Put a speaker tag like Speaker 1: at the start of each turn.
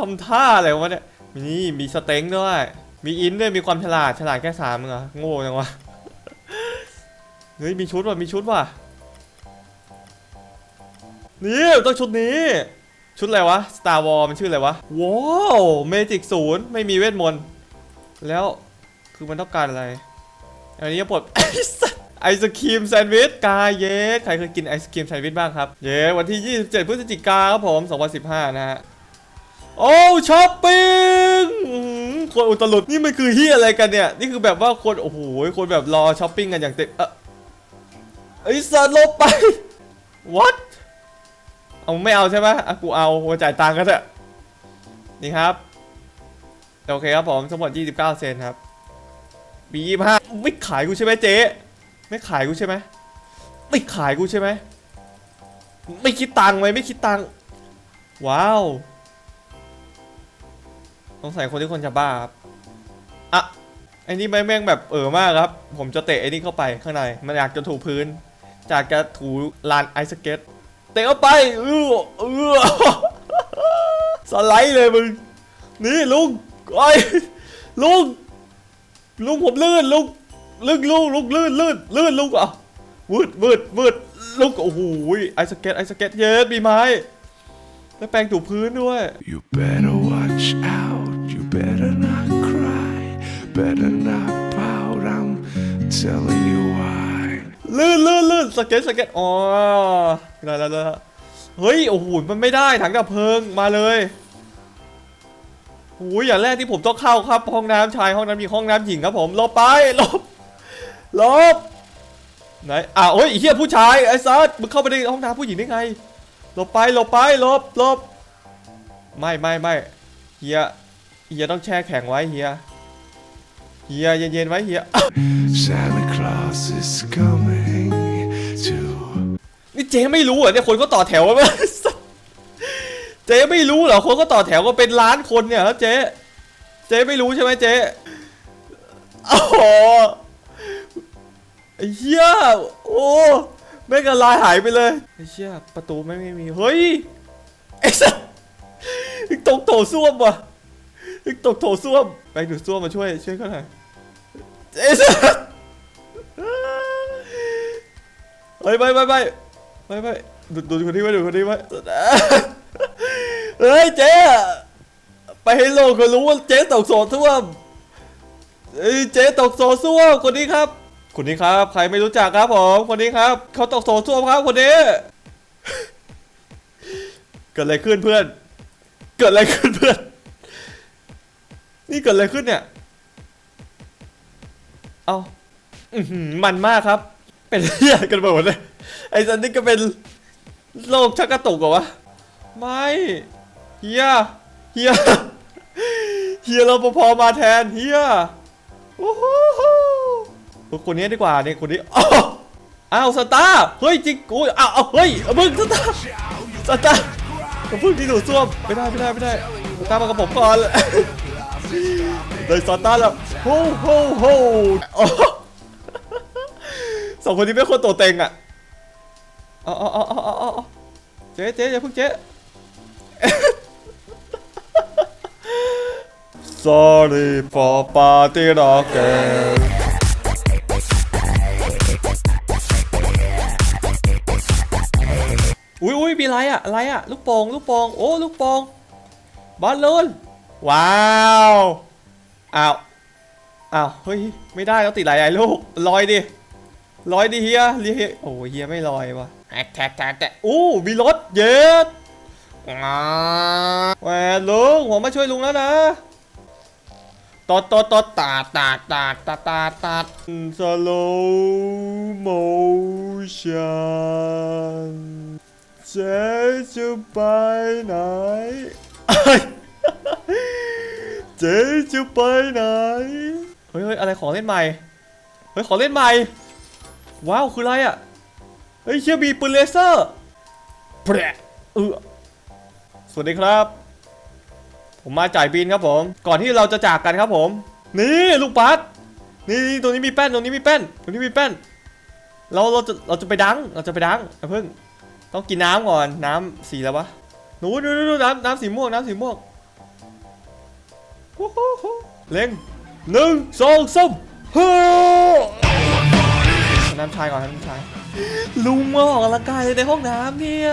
Speaker 1: ทำท่าอะไรวะเนี่ยมีนี่มีสเต็งด้วย มีอินด้วย มีความฉลาด ฉลาดแค่สามเหรอโง่จังวะ เฮ้ย มีชุดว่ะ มีชุดว่ะ นี่ต้องชุดนี้ ชุดอะไรวะ Star War มันชื่ออะไรวะ ว้าวเมจิกศูนย์ไม่มีเวทมนต์ แล้วคือมันต้องการอะไร อันนี้ปลดไอศไอศครีมแซนด์วิชกาเย้ใครเคยกินไอศครีมแซนด์วิชบ้างครับ เย้วันที่ 27 พฤศจิกาครับผม 2015 นะฮะ โอ้ช้อปปิ้งคนอุตลุดนี่มันคือเฮียอะไรกันเนี่ย นี่คือแบบว่าคนโอ้โหคนแบบรอช้อปปิ้งกันอย่างเต็มเออไอสัตว์ลบไป what เอาไม่เอาใช่ไหมอะกูเอากูจ่ายตังค์ก็เถอะนี่ครับโอเคครับผมทั้งหมด29 เซนครับบี25ไม่ขายกูใช่ไหมเจ๊ไม่ขายกูใช่ไหมไม่ขายกูใช่ไหมไม่คิดตังค์ไหมไม่คิดตังค์ว้าว สงสัยคนที่คนจะบ้าครับอะไอ้นี่แม่งแบบเออมากครับ ผมจะเตะไอ้นี่เข้าไปข้างใน มันอยากจะถูพื้นจากจะถูลานไอสเก็ตเตะเข้าไปเออเออสไลด์เลยมึง นี่ลุงไอ้ยลุง ลุงผมลื่นลุงลื่นลุงลุงลื่นลื่นลื่นลุงอะวืดวืดวืดลุงโอ้โหไอสเก็ตไอสเก็ตเย็ดมีไม้ แล้วแปรงถูพื้นด้วย
Speaker 2: You better watch out. You better not cry. Better not pout. I'm telling you why.
Speaker 1: ลื่นลื่นลื่นสเก็ตสเก็ตอ๋อได้แล้วได้แล้วเฮ้ยโอ้โหมันไม่ได้ถังดับเพลิงมาเลยโอ้ยอย่างแรกที่ผมต้องเข้าครับ ห้องน้ำชายห้องน้ำหญิงห้องน้ำหญิงครับผมหลบไปหลบหลบไหนอะโอ้ยไอ้เฮียผู้ชายไอ้ซัดมึงเข้าไปในห้องน้ำผู้หญิงได้ไง หลบไปหลบไปหลบหลบไม่ไม่ไม่เฮียเฮียต้องแช่แข็งไว้เฮียเฮียเย็นๆไว้เฮีย
Speaker 2: Santa Claus is coming to
Speaker 1: นี่เจ๊ไม่รู้เหรอเนี่ยคนก็ต่อแถวกันมาเจ๊ไม่รู้เหรอคนก็ต่อแถวก็เป็นล้านคนเนี่ยครับเจ๊เจ๊ไม่รู้ใช่ไหมเจ๊โอ้โหไอ้เหี้ยโอ้ แม่งละลายหายไปเลยไอ้เหี้ยประตูไม่ไม่มีเฮ้ยไอ้สัสอีกตกโถส้วมว่ะอีกตกโถส้วมไปดูดส้วมมาช่วยช่วยเขาหน่อยไอ้สัสเฮ้ยไปไปไปไม่ไม่ดูดูคนนี้ไว้ดูคนนี้ไว้เฮ้ยเจ๊ไปให้โลกเขารู้ว่าเจ๊ตกโซท่วมเอ้ยเจ๊ตกโซท่วมคนนี้ครับ คนนี้ครับ ใครไม่รู้จักครับผมคนนี้ครับเขาตกโซท่วมครับคนนี้ เกิดอะไรขึ้นเพื่อน เกิดอะไรขึ้นเพื่อน นี่เกิดอะไรขึ้นเนี่ย เอาอืมันมากครับ เป็นเหี้ยกันไปหมดเลยไอ้สันนี่ก็เป็นโรคชักกระตุกเหรอวะ ไม่เฮียเฮียเฮียเราพอมาแทนเฮียโอ้โห คนนี้ดีกว่าเนี่ยคนนี้อ้าวอ้าวสตาร์เฮ้ยจริงกูอ้าวอ้าวเฮ้ยอามึงสตาร์สตาร์เพึ่งที่ดูดซ่วมไม่ได้ไม่ได้ไม่ได้สตาร์มากับผมก่อนเลยสตาร์แล้วโฮโฮโฮสองคนนี้ไม่คนตัวเต็งอะเอาเออาเออาเอเจ๊เจ๊อย่าเพิ่งเจ๊ Sorry for party rocking อุ้ยอุ้ยมีอะไรอะอะไรอะลูกโป่งลูกโป่งโอ้ลูกโป่งบอลลูนว้าวอ้าวอ้าวเฮ้ยไม่ได้ต้องติดหลายๆลูกลอยดิลอยดิเฮียเฮียโอ้เฮียไม่ลอยวะแท็กแท็กแท็กแท็กอู้มีรถเย็ดอ่าแหวนลุงผมมาช่วยลุงแล้วนะตดตดตดตาดตาดตาดตาดตาดตาดสโลโมชัน เจ๊จะไปไหนเจ๊จะไปไหนเฮ้ยเฮ้ยอะไรของเล่นใหม่ เฮ้ยของเล่นใหม่ ว้าว คืออะไรอะ เฮ้ยเชี่ยมีปืนเลเซอร์แปะเออสวัสดีครับ ผมมาจ่ายบินครับผม ก่อนที่เราจะจากกันครับผม นี่ลูกปัดนี่นี่ตรงนี้มีแป้นตรงนี้มีแป้นตรงนี้มีแป้น เราเราจะเราจะไปดัง เราจะไปดังอย่าเพิ่ง ต้องกินน้ำก่อนน้ำสีแล้ววะหนูดูดูน้ำน้ำสีม่วงน้ำสีม่วงเล็งหนึ่งสองสามเฮ้น้ำชายก่อนน้ำชายลุงมาออกกำลังกายในห้องน้ำเนี่ย